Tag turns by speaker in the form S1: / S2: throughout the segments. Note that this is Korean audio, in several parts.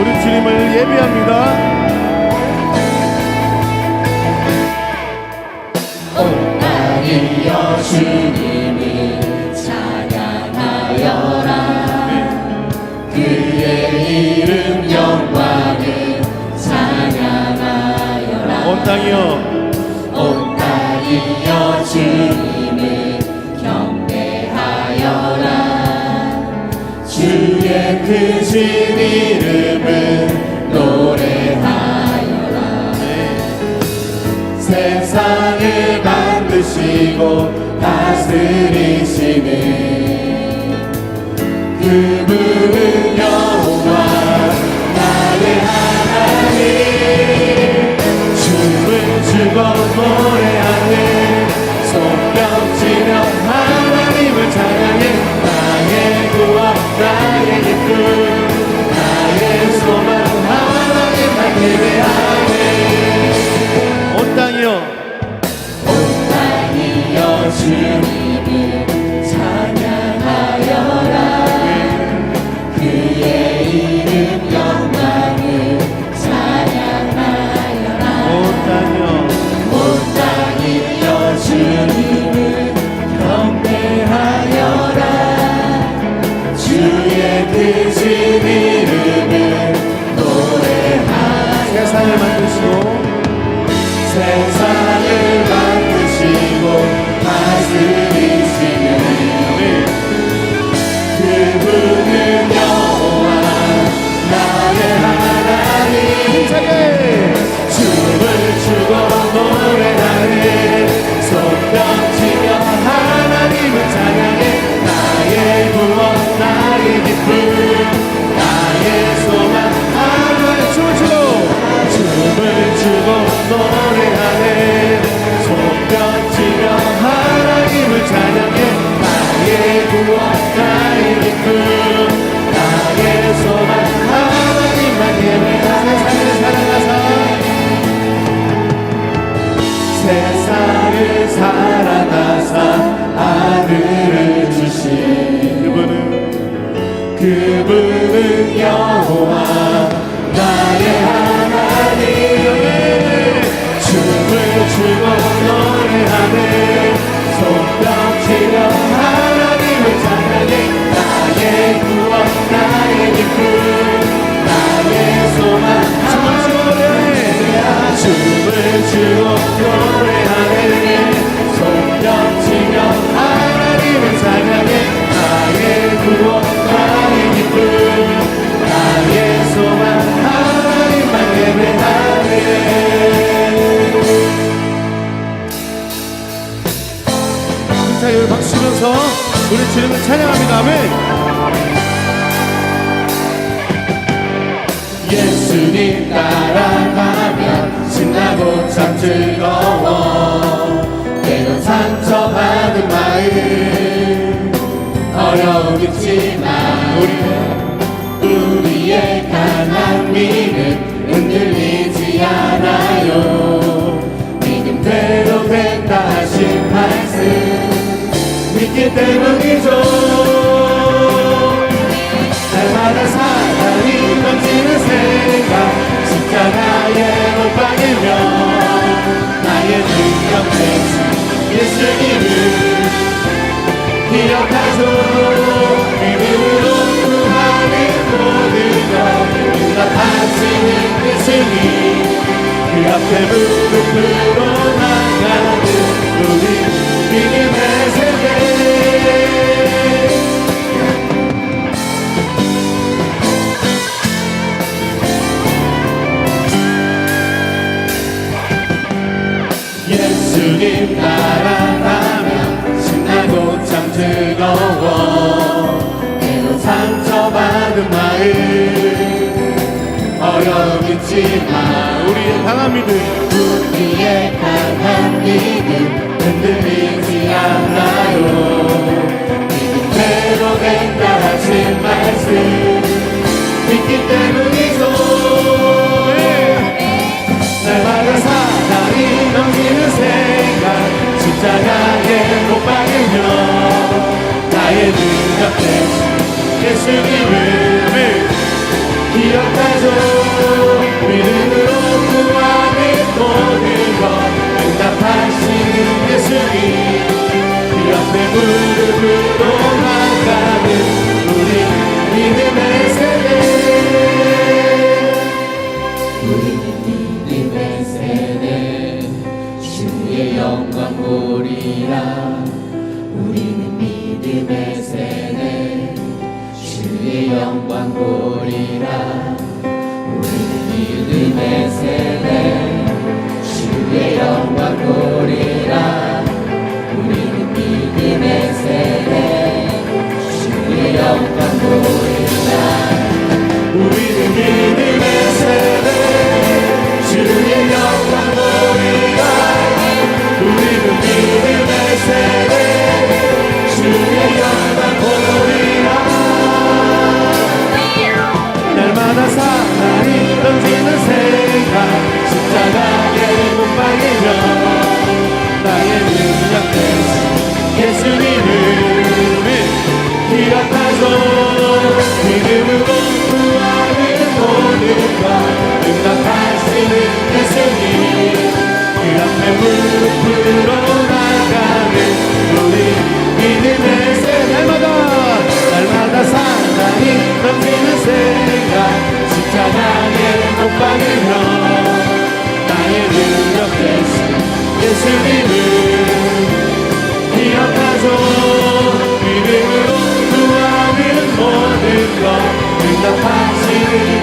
S1: 우리 주님을
S2: 예배합니다. 옥당이여 주님을 찬양하여라. 그의 이름 영광을 찬양하여라.
S1: 온 땅이여.
S2: 온 땅이여 주님을 경배하여라. 주의 크신 이름 하시고 다스리시는 그분을
S1: 자, 여기 박수 치면서 우리 주님을 찬양합니다. 아멘.
S2: 예수님 따라가면 신나고 참 즐거워 때론 상처받은 마음 어려움 있지만 우리의 강한 믿음 때문이죠 예수님 따라가면 신나고 참 즐거워. 때로 상처받은 마음. 어려움 있지만
S1: 우리의 강한 믿음.
S2: 우리의 강한 믿음 흔들리지 않아요. 믿음대로 된다 하신 말씀 믿기 때문이죠 십자가에 못 박으며 나의 대신 기억하죠 믿음으로 구하는 모든 것 응답하시는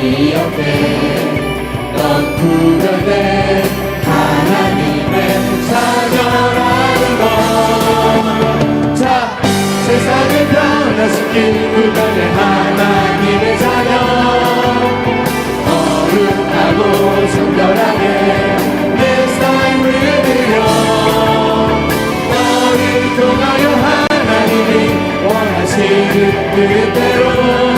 S2: 기억해 넌 구별된 하나님의 자녀라는 것자 세상을 변화시킨 구별된 하나님의 자녀. 거룩하고 정결하게 내 삶을 드려. 너를 통하여 하나님이 원하시는 뜻대로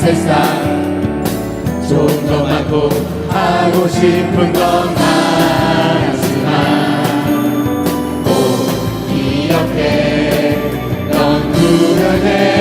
S2: 세상. 좀 더 많고 하고 싶은 건 많지만 꼭 이렇게 넌
S1: 구별해.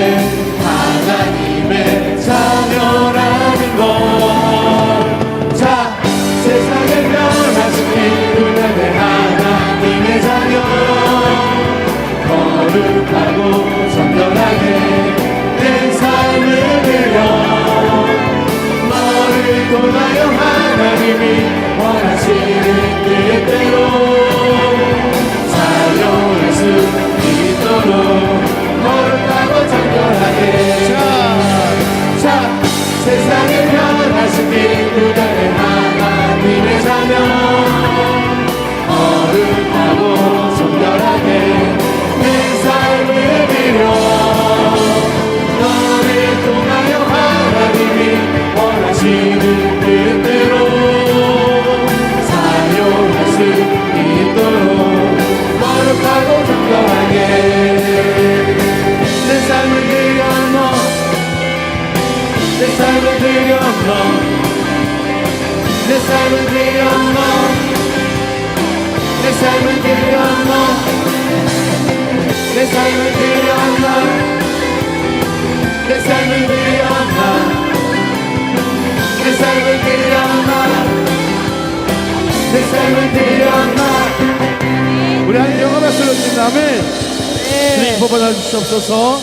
S1: 받아주시옵소서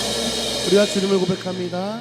S1: 우리가 주님을 고백합니다.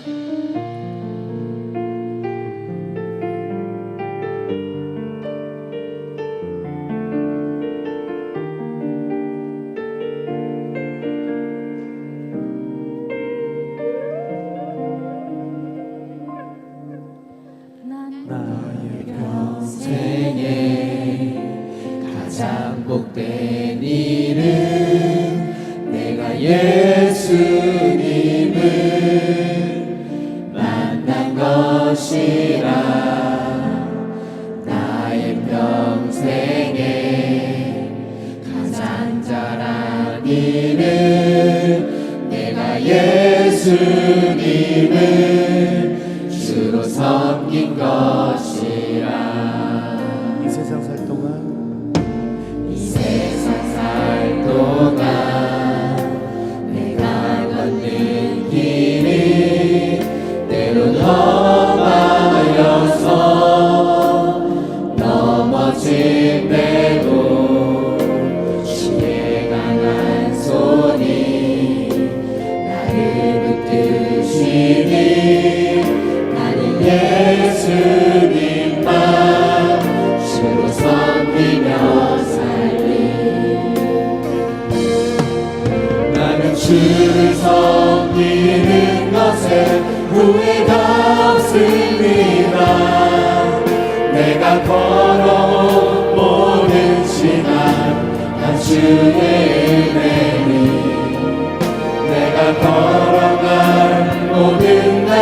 S2: 주님의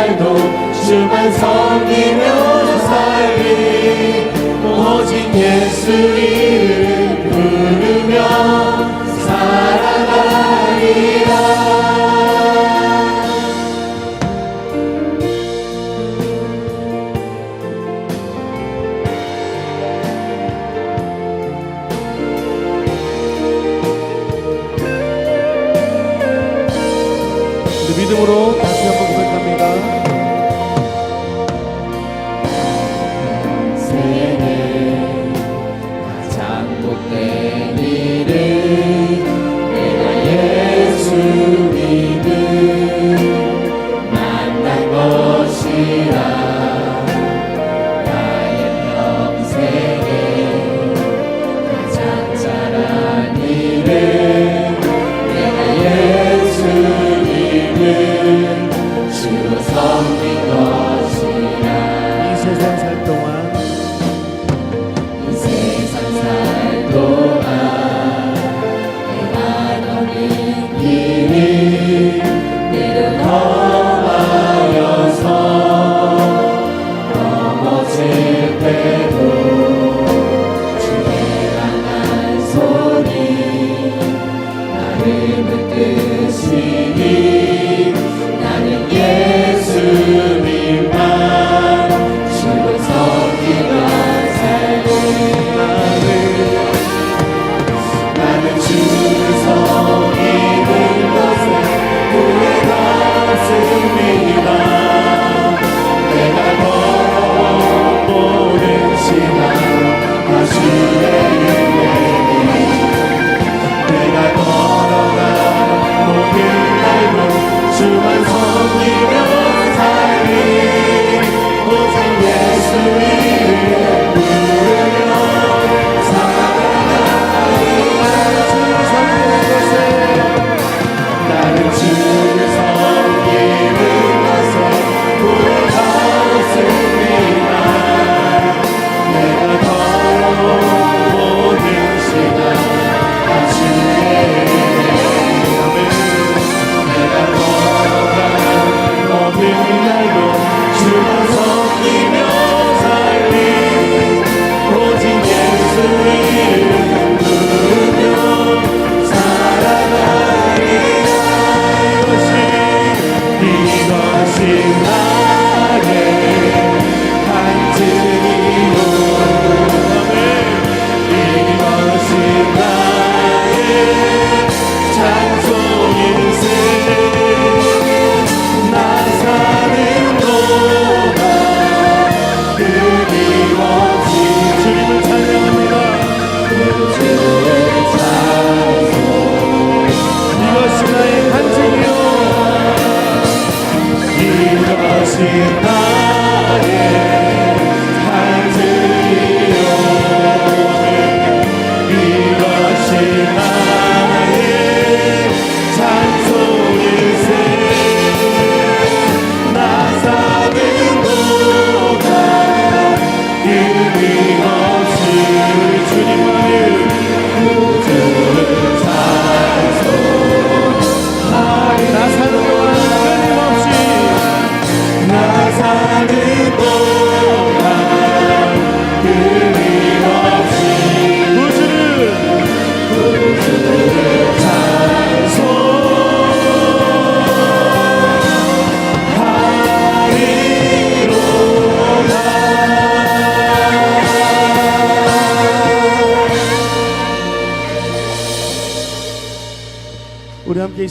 S2: 날도 주만 섬기며 살리 오직 예수 이름 부르며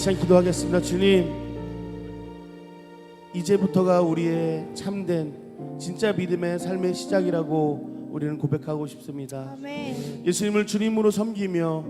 S1: 시간 기도하겠습니다. 주님, 이제부터가 우리의 참된 진짜 믿음의 삶의 시작이라고 우리는 고백하고 싶습니다.
S3: 아멘.
S1: 예수님을 주님으로 섬기며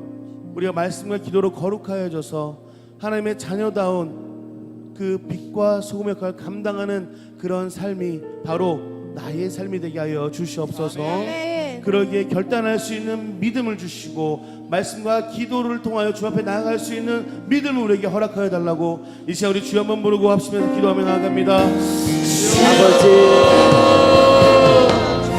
S1: 우리가 말씀과 기도로 거룩하여져서 하나님의 자녀다운 그 빛과 소금 역할을 감당하는 그런 삶이 바로 나의 삶이 되게 하여 주시옵소서.
S3: 아멘.
S1: 그러기에 결단할 수 있는 믿음을 주시고 말씀과 기도를 통하여 주 앞에 나아갈 수 있는 믿음을 우리에게 허락하여 달라고 이 시간 우리 주여 한번 부르고 합시면서 기도하며 나아갑니다.
S2: 아버지